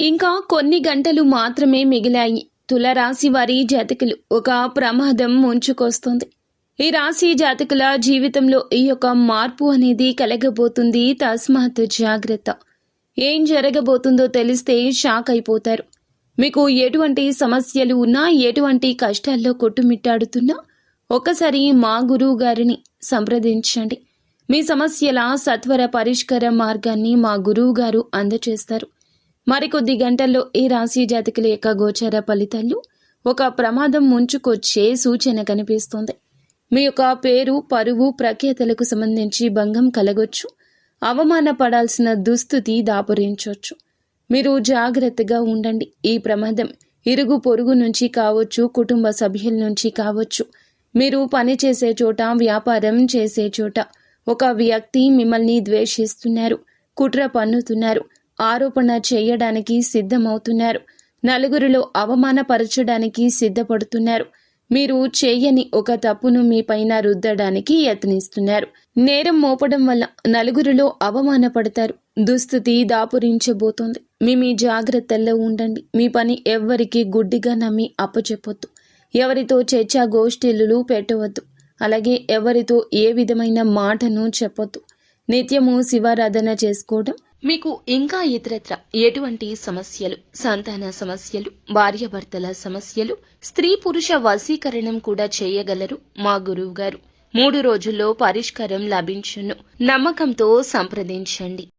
ఇంకా కొన్ని గంటలు మాత్రమే మిగిలాయి. తులరాశి వారి జాతకులు ఒక ప్రమాదం ముంచుకొస్తుంది. ఈ రాశి జాతకుల జీవితంలో ఈ యొక్క మార్పు అనేది కలగబోతుంది. తస్మాత్ జాగ్రత్త. ఏం జరగబోతుందో తెలిస్తే షాక్ అయిపోతారు. మీకు ఎటువంటి సమస్యలు ఉన్నా ఎటువంటి కష్టాల్లో కొట్టుమిట్టాడుతున్నా ఒకసారి మా గురువు గారిని సంప్రదించండి. మీ సమస్యల సత్వర పరిష్కార మార్గాన్ని మా గురువు గారు అందజేస్తారు మరికొద్ది గంటల్లో ఈ రాశి జాతకుల యొక్క గోచర ఫలితాలు ఒక ప్రమాదం ముంచుకొచ్చే సూచన కనిపిస్తుంది. మీ యొక్క పేరు పరువు ప్రఖ్యాతలకు సంబంధించి భంగం కలగొచ్చు. అవమానపడాల్సిన దుస్థితి దాపురించవచ్చు మీరు జాగ్రత్తగా ఉండండి. ఈ ప్రమాదం ఇరుగు పొరుగు నుంచి కావచ్చు కుటుంబ సభ్యుల నుంచి కావచ్చు. మీరు పని చేసే చోట వ్యాపారం చేసే చోట ఒక వ్యక్తి మిమ్మల్ని ద్వేషిస్తున్నారు కుట్ర పన్నుతున్నారు. ఆరోపణ చేయడానికి సిద్ధమవుతున్నారు. నలుగురిలో అవమానపరచడానికి సిద్ధపడుతున్నారు. మీరు చేయని ఒక తప్పును మీ పైన రుద్దడానికి యత్నిస్తున్నారు. నేరం మోపడం వల్ల నలుగురిలో అవమానపడతారు. దుస్థితి దాపురించబోతోంది. మీ మీ జాగ్రత్తల్లో ఉండండి. మీ పని ఎవ్వరికి గుడ్డిగా నమ్మి అప్పచెప్పొద్దు. ఎవరితో చర్చా గోష్ఠీలు పెట్టవద్దు. అలాగే ఎవరితో ఏ విధమైన మాటను చెప్పొద్దు. నిత్యము శివారాధన చేసుకోవడం మీకు ఇంకా ఇతరత్ర ఎటువంటి సమస్యలు సంతాన సమస్యలు భార్యాభర్తల సమస్యలు స్త్రీ పురుష వశీకరణం కూడా చేయగలరు? మా గురువు గారు మూడు రోజుల్లో పరిష్కారం లభించును. నమ్మకంతో సంప్రదించండి.